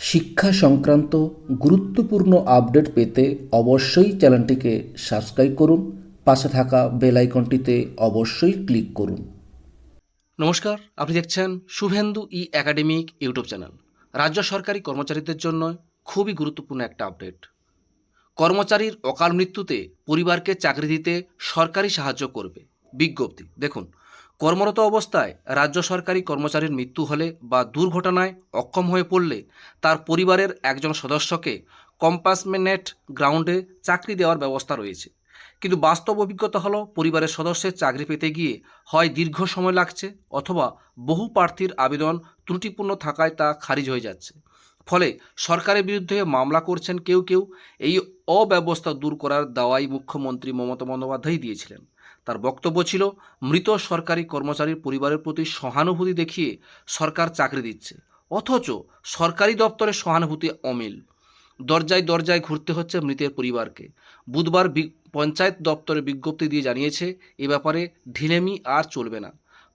শিক্ষা সংক্রান্ত গুরুত্বপূর্ণ আপডেট পেতে অবশ্যই চ্যানেলটিকে সাবস্ক্রাইব করুন, পাশে থাকা বেল আইকনটিতে অবশ্যই ক্লিক করুন। নমস্কার, আপনি দেখছেন Shuvendu e academic YouTube channel. রাজ্য সরকারি কর্মচারীদের জন্য খুবই গুরুত্বপূর্ণ একটা আপডেট। কর্মচারীর অকাল মৃত্যুতে পরিবারকে চাকরি দিতে সরকারি সাহায্য করবে। বিজ্ঞপ্তি। দেখুন, কর্মরত অবস্থায় রাজ্য সরকারি কর্মচারীর মৃত্যু হলে বা দুর্ঘটনায় অক্ষম হয়ে পড়লে তার পরিবারের একজন সদস্যকে কম্পাসমেনেট গ্রাউন্ডে চাকরি দেওয়ার ব্যবস্থা রয়েছে। কিন্তু বাস্তব অভিজ্ঞতা হলো, পরিবারের সদস্যের চাকরি পেতে গিয়ে হয় দীর্ঘ সময় লাগছে অথবা বহু প্রার্থীর আবেদন ত্রুটিপূর্ণ থাকায় তা খারিজ হয়ে যাচ্ছে। ফলে সরকারের বিরুদ্ধে মামলা করছেন কেউ কেউ, এই অব্যবস্থা দূর করার দাওয়াই মুখ্যমন্ত্রী মমতা বন্দ্যোপাধ্যায় দিয়েছিলেন। তার বক্তব্য ছিল, মৃত সরকারি কর্মচারীর পরিবারের প্রতি সহানুভূতি দেখিয়ে সরকার চাকরি দিচ্ছে। অথচ সরকারি দপ্তরে সহানুভূতি অমিল। দরজায় দরজায় ঘুরতে হচ্ছে মৃতের পরিবারকে। বুধবার পঞ্চায়েত দপ্তরে বিজ্ঞপ্তি দিয়ে জানিয়েছে, এ ব্যাপারে ঢিলেমি আর চলবে না।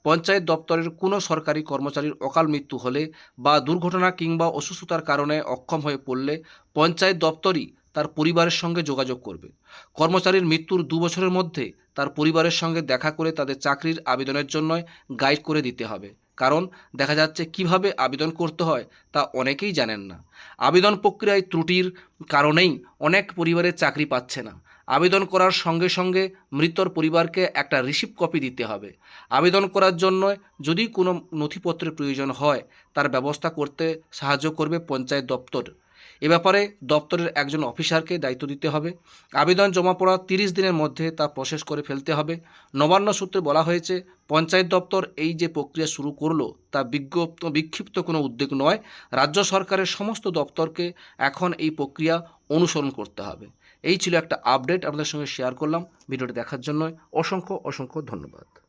পঞ্চায়েত দপ্তরের কোনো সরকারি কর্মচারীর অকাল মৃত্যু হলে বা দুর্ঘটনা কিংবা অসুস্থতার কারণে অক্ষম হয়ে পড়লে পঞ্চায়েত দপ্তরই তার পরিবারের সঙ্গে যোগাযোগ করবে। কর্মচারীর মৃত্যুর দু বছরের মধ্যে তার পরিবারের সঙ্গে দেখা করে তাদের চাকরির আবেদনের জন্য গাইড করে দিতে হবে। কারণ দেখা যাচ্ছে কীভাবে আবেদন করতে হয় তা অনেকেই জানেন না। আবেদন প্রক্রিয়ায় ত্রুটির কারণেই অনেক পরিবারের চাকরি পাচ্ছে না। আবেদন করার সঙ্গে সঙ্গে মৃতর পরিবারকে একটা রিসিপ্ট কপি দিতে হবে। আবেদন করার জন্য যদি কোনো নথিপত্রের প্রয়োজন হয়, তার ব্যবস্থা করতে সাহায্য করবে পঞ্চায়েত দপ্তর। এ ব্যাপারে দপ্তরের একজন অফিসারকে দায়িত্ব দিতে হবে। আবেদন জমা পড়া তিরিশ দিনের মধ্যে তা প্রসেস করে ফেলতে হবে। নবান্ন সূত্রে বলা হয়েছে, পঞ্চায়েত দপ্তর এই যে প্রক্রিয়া শুরু করল তা বিজ্ঞপ্ত, বিক্ষিপ্ত কোনো উদ্যোগ নয়। রাজ্য সরকারের সমস্ত দপ্তরকে এখন এই প্রক্রিয়া অনুসরণ করতে হবে। এই ছিল একটা আপডেট আপনাদের সঙ্গে শেয়ার করলাম। ভিডিওটি দেখার জন্য অসংখ্য অসংখ্য ধন্যবাদ।